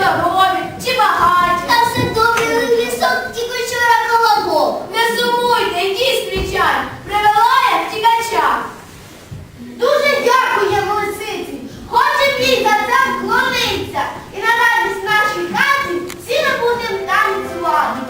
здорові, чи багаті. Та все добре лісок, тільки колобок. Не сумуйте, якісь свічай, привела я втікача. Дуже дякуємо лисиці. Хоче їй за це вклониться. І на радість нашій хаті всі ми будемо танцювати.